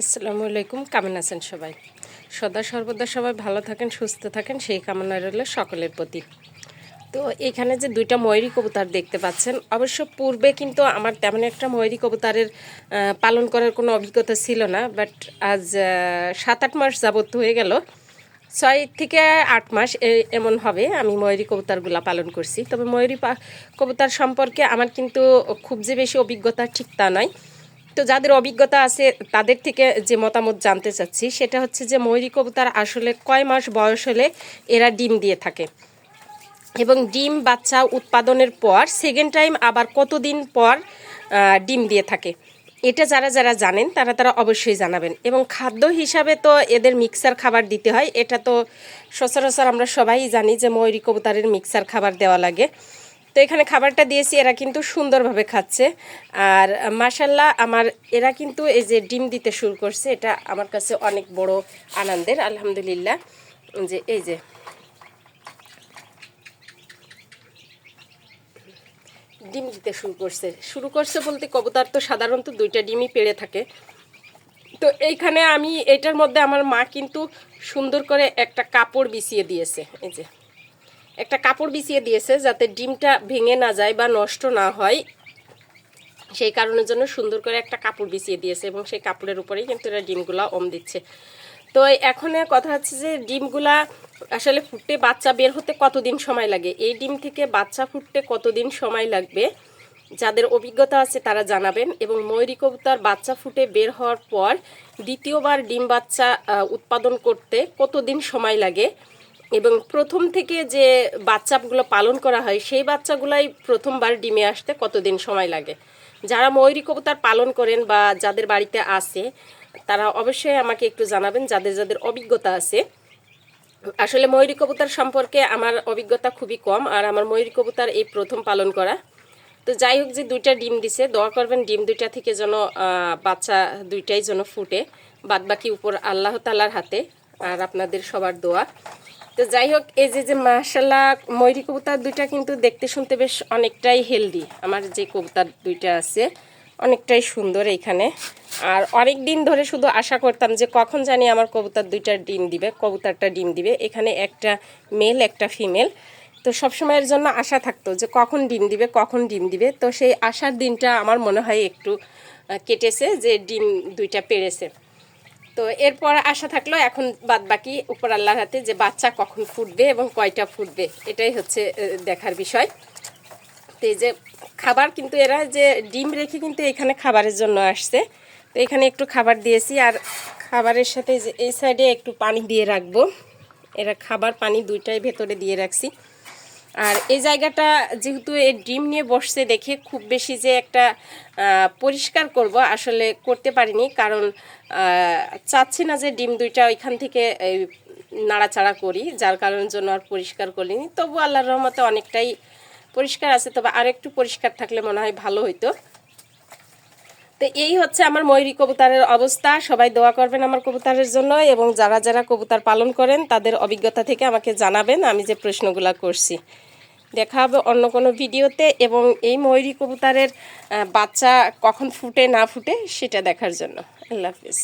আসসালামু আলাইকুম, কেমন আছেন সবাই? সদা সর্বদা সবাই ভালো থাকেন, সুস্থ থাকেন, সেই কামনা রইল সকলের প্রতি। তো এখানে যে দুইটা ময়ূরী কবুতর দেখতে পাচ্ছেন, অবশ্য পূর্বে কিন্তু আমার তেমন একটা ময়ূরী কবুতরের পালন করার কোনো অভিজ্ঞতা ছিল না বাট আজ সাত আট মাস যাবত হয়ে গেল। ছয় থেকে আট মাস এমন হবে আমি ময়ূরী কবুতরগুলা পালন করছি। তবে ময়ূরী কবুতর সম্পর্কে আমার কিন্তু খুব যে বেশি অভিজ্ঞতা ঠিক তা নয়। তো যাদের অভিজ্ঞতা আছে, তাদের থেকে যে মতামত জানতে চাচ্ছি, সেটা হচ্ছে যে ময়ূরী কবুতর আসলে কয় মাস বয়স হলে এরা ডিম দিয়ে থাকে? এবং ডিম বাচ্চা উৎপাদনের পর সেকেন্ড টাইম আবার কতদিন পর ডিম দিয়ে থাকে? এটা যারা যারা জানেন, তারা তারা অবশ্যই জানাবেন। এবং খাদ্য হিসাবে তো এদের মিক্সার খাবার দিতে হয়। এটা তো সচরাচর আমরা সবাই জানি যে ময়ূরী কবুতরের মিক্সার খাবার দেওয়া লাগে। তো এখানে খাবারটা দিয়েছি, এরা কিন্তু সুন্দরভাবে খাচ্ছে। আর মাসাল্লাহ আমার, এরা কিন্তু এই যে ডিম দিতে শুরু করছে, এটা আমার কাছে অনেক বড় আনন্দের, আলহামদুলিল্লাহ। যে এই যে, ডিম দিতে শুরু করছে। শুরু করছে বলতে কবুতর তো সাধারণত দুইটা ডিমই পেড়ে থাকে। তো এইখানে আমি, এটার মধ্যে আমার মা কিন্তু সুন্দর করে একটা কাপড় বিছিয়ে দিয়েছে, এই যে। একটা কাপড় বিছিয়ে দিয়েছে যাতে ডিমটা ভেঙে না যায় বা নষ্ট না হয়। সেই কারণের জন্য সুন্দর করে একটা কাপড় বিছিয়ে দিয়েছে এবং সেই কাপড়ের উপরেই কিন্তু এরা ডিমগুলা ওম দিচ্ছে। তো এখন কথা হচ্ছে যে ডিমগুলা আসলে ফুটতে বাচ্চা বের হতে কতদিন সময় লাগে? এই ডিম থেকে বাচ্চা ফুটতে কতদিন সময় লাগবে? যাদের অভিজ্ঞতা আছে তারা জানাবেন এবং ময়ূরী কবুতর বাচ্চা ফুটে বের হওয়ার পর দ্বিতীয়বার ডিম বাচ্চা উৎপাদন করতে কতদিন সময় লাগে? এবং প্রথম থেকে যে বাচ্চাগুলো পালন করা হয়, সেই বাচ্চাগুলাই প্রথমবার ডিমে আসতে কতদিন সময় লাগে? যারা ময়ূরী কবুতর পালন করেন বা যাদের বাড়িতে আছে, তারা অবশ্যই আমাকে একটু জানাবেন, যাদের যাদের অভিজ্ঞতা আছে। আসলে ময়ূরী কবুতর সম্পর্কে আমার অভিজ্ঞতা খুবই কম, আর আমার ময়ূরী কবুতর এই প্রথম পালন করা। তো যাই হোক যে দুইটা ডিম দিছে, দোয়া করবেন ডিম দুইটা থেকে যেন বাচ্চা দুইটাই যেন ফুটে। বাদ বাকি উপর আল্লাহ তালার হাতে, আর আপনাদের সবার দোয়া। তো যাই হোক, এই যে যে মাশাল্লাহ ময়ূরী কবুতার দুইটা কিন্তু দেখতে শুনতে বেশ অনেকটাই হেলদি আমার যে কবুতর দুইটা আছে, অনেকটাই সুন্দর এইখানে। আর অনেক দিন ধরে শুধু আশা করতাম যে কখন জানি আমার কবুতর দুইটা ডিম দিবে, কবুতারটা ডিম দিবে। এখানে একটা মেল একটা ফিমেল তো সবসময়ের জন্য আশা থাকতো যে কখন ডিম দিবে, কখন ডিম দিবে। তো সেই আশার দিনটা আমার মনে হয় একটু কেটেছে যে ডিম দুইটা পেরেছে তো এরপর আশা থাকল এখন বাদ বাকি উপর আল্লাহর হাতে যে বাচ্চা কখন ফুটবে এবং কয়টা ফুটবে, এটাই হচ্ছে দেখার বিষয়। তো এই যে খাবার কিন্তু এরা যে ডিম রেখে কিন্তু এখানে খাবারের জন্য আসছে। তো এখানে একটু খাবার দিয়েছি আর খাবারের সাথে যে এই সাইডে একটু পানি দিয়ে রাখব। এরা খাবার পানি দুইটাই ভেতরে দিয়ে রাখছি। আর এই জায়গাটা যেহেতু এই ডিম নিয়ে বসছে দেখে খুব বেশি যে একটা পরিষ্কার করব আসলে করতে পারিনি। কারণ চাচ্ছি না যে ডিম দুইটা ওইখান থেকে নাড়াচাড়া করি, যার কারণের জন্য আর পরিষ্কার করিনি। তবু আল্লাহর রহমতে অনেকটাই পরিষ্কার আছে। তবে আর একটু পরিষ্কার থাকলে মনে হয় ভালো হইতো। তো এই হচ্ছে আমার ময়ূরী কবুতরের অবস্থা। সবাই দোয়া করবেন আমার কবুতরের জন্য এবং যারা যারা কবুতর পালন করেন, তাদের অভিজ্ঞতা থেকে আমাকে জানাবেন, আমি যে প্রশ্নগুলো করছি। দেখা হবে অন্য কোনো ভিডিওতে এবং এই ময়ূরী কবুতরের বাচ্চা কখন ফুটে না ফুটে সেটা দেখার জন্য। আল্লাহ হাফিজ।